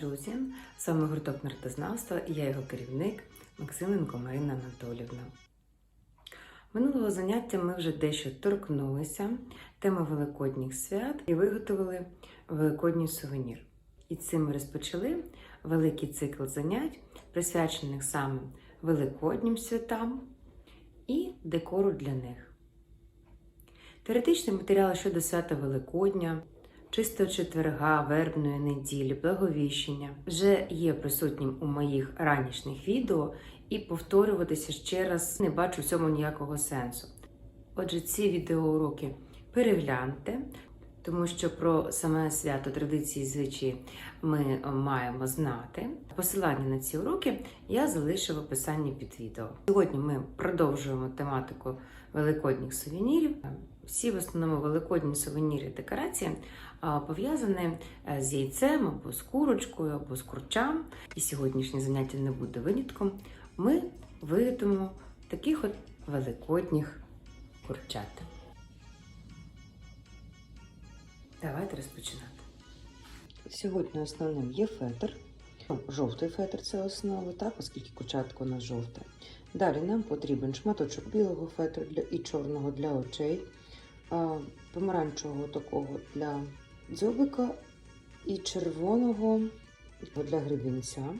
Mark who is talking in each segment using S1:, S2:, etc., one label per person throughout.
S1: друзі! З вами гурток нартознавства і я його керівник Максименко Марина Анатолівна. Минулого заняття ми вже дещо торкнулися теми Великодніх свят і виготовили Великодній сувенір. І цим ми розпочали великий цикл занять, присвячених саме Великоднім святам і декору для них. Теоретичний матеріал щодо свята Великодня, чистого четверга, вербної неділі, благовіщення вже є присутнім у моїх ранішніх відео, і повторюватися ще раз не бачу в цьому ніякого сенсу. Отже, ці відеоуроки перегляньте, тому що про саме свято традиції звичаї ми маємо знати. Посилання на ці уроки я залишу в описанні під відео. Сьогодні ми продовжуємо тематику великодніх сувенірів. Всі в основному великодні сувеніри декорації пов'язані е, з яйцем або з курочкою, або з курчам. І сьогоднішнє заняття не буде винятком. Ми виготовимо таких от великодніх курчат. Давайте розпочинати. Сьогодні основним є фетр. Жовтий фетр це основа, так, оскільки курчатко у нас жовте. Далі нам потрібен шматочок білого фетру і чорного для очей, помаранчевого такого для дзьобика і червоного для гребінця.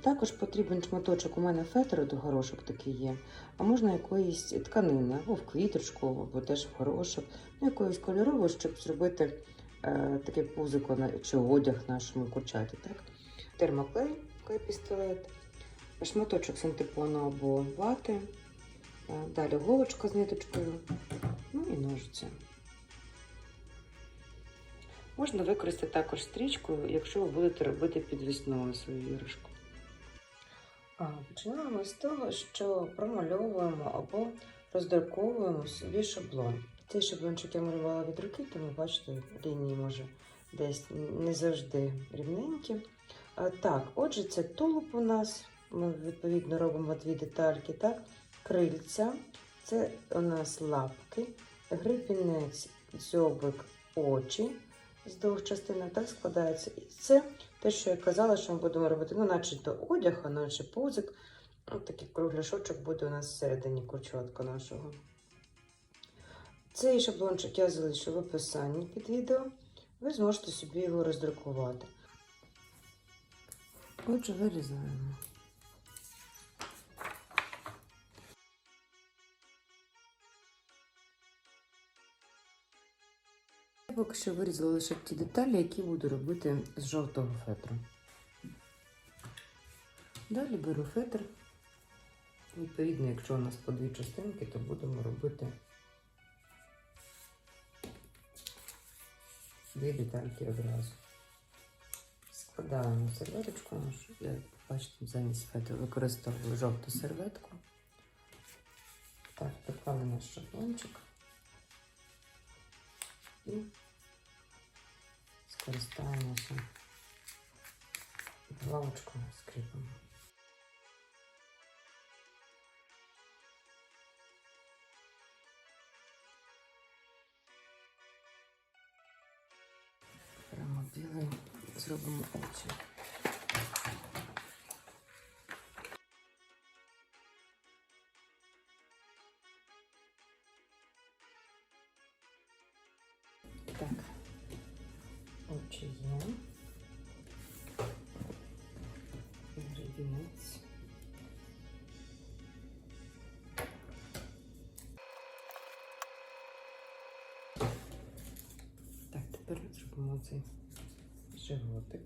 S1: Також потрібен шматочок у мене фетру до горошок такий є, а можна якоїсь тканини, або в квіточку, або теж в горошок, ну, кольорової, щоб зробити е, таке пузико чи одяг нашому курчаті. Так? Термоклей, клей пістолет, шматочок синтепону або вати, далі голочка з ниточкою, ну і ножиці. Можна використати також стрічку, якщо ви будете робити підвісною свою іграшку. Починаємо з того, що промальовуємо або роздруковуємо собі шаблон. Цей шаблончик я малювала від руки, тому бачите, лінії може десь не завжди рівненькі. Так, отже, це тулуб у нас. Ми відповідно робимо дві детальки, так? Крильця, це у нас лапки, грибінець, дзьобик, очі з двох частинок так складається. І це те, що я казала, що ми будемо робити, ну, наче то одяг, а наче пузик. Ось такий кругляшочок буде у нас всередині курчатка нашого. Цей шаблончик я залишу в описанні під відео. Ви зможете собі його роздрукувати. Отже, вирізаємо. Я поки що вирізала лише ті деталі, які буду робити з жовтого фетру. Далі беру фетр. Відповідно, якщо у нас по дві частинки, то будемо робити дві детальки одразу. Складаємо серветочку нашу. Я бачите, замість фетру використовую жовту серветку. Так, поклали наш шаблончик. І скористаємося лавочкою скріпом. Прямо білий зробимо очі. Очі є. Так, тепер зробимо цей животик.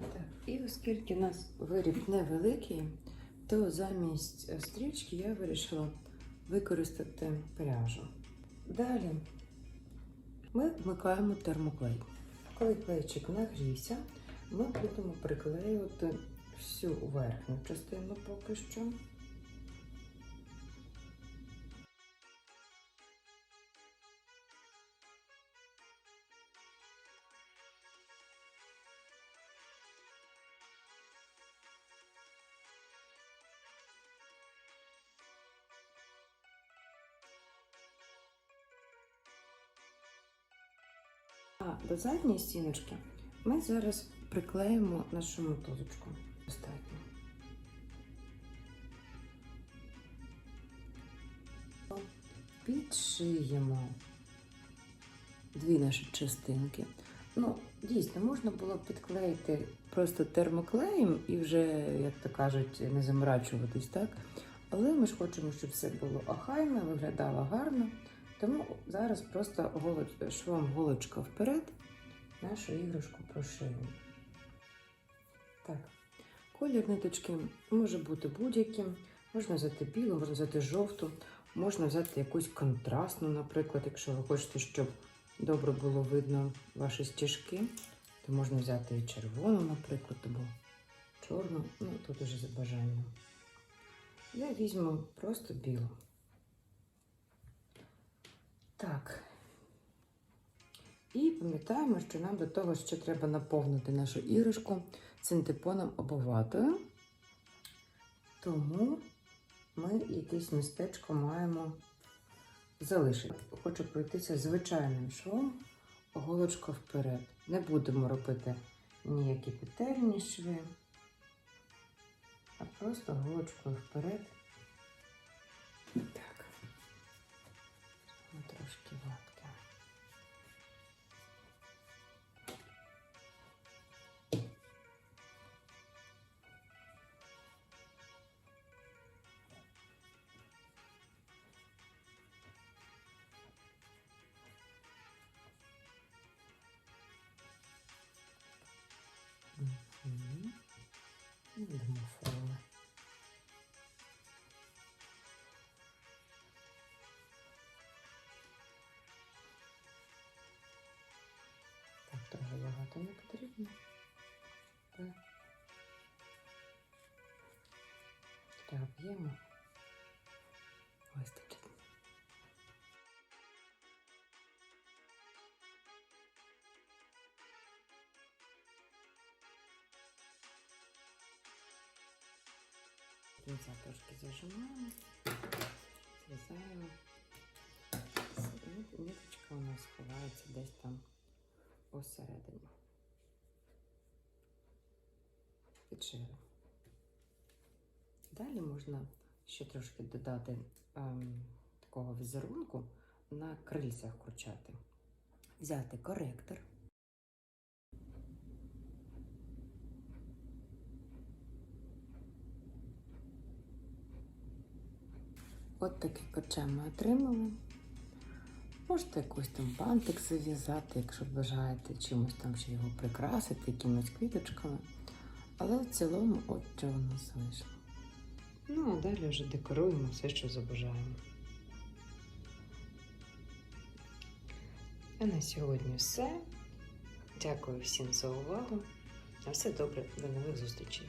S1: Так, і оскільки у нас виріб невеликий, то замість стрічки я вирішила використати пряжу. Далі ми вмикаємо термоклей. Коли клейчик нагрівся, ми будемо приклеювати всю верхню частину поки що. До задньої стіночки ми зараз приклеїмо нашу мотузочку. Достатньо. Підшиємо дві наші частинки. Ну, дійсно, можна було підклеїти просто термоклеєм і вже, як то кажуть, не заморачуватись, так? Але ми ж хочемо, щоб все було охайно, виглядало гарно. Тому зараз просто голоч- швом голочка вперед нашу іграшку прошиємо. Так, колір ниточки може бути будь-яким. Можна взяти білу, можна взяти жовту, можна взяти якусь контрастну, наприклад, якщо ви хочете, щоб добре було видно ваші стіжки, то можна взяти і червону, наприклад, або чорну, ну тут уже за бажанням. Я візьму просто білу. Так. І пам'ятаємо, що нам до того ще треба наповнити нашу іграшку синтепоном або ватою. Тому ми якесь містечко маємо залишити. Хочу пройтися звичайним швом, голочка вперед. Не будемо робити ніякі петельні шви, а просто голочкою вперед. Так. Йдемо. Так, дуже багато не потрібно. Для об'єму Кінця трошки зажимаємо, зрізаємо. Ниточка у нас ховається десь там посередині. Підшили. Далі можна ще трошки додати ем, такого візерунку на крильцях курчати. Взяти коректор. От таке курча ми отримали. Можете якийсь там бантик зав'язати, якщо бажаєте чимось там ще його прикрасити, якимись квіточками. Але в цілому от що у нас вийшло. Ну, а далі вже декоруємо все, що забажаємо. А на сьогодні все. Дякую всім за увагу. На все добре, до нових зустрічей.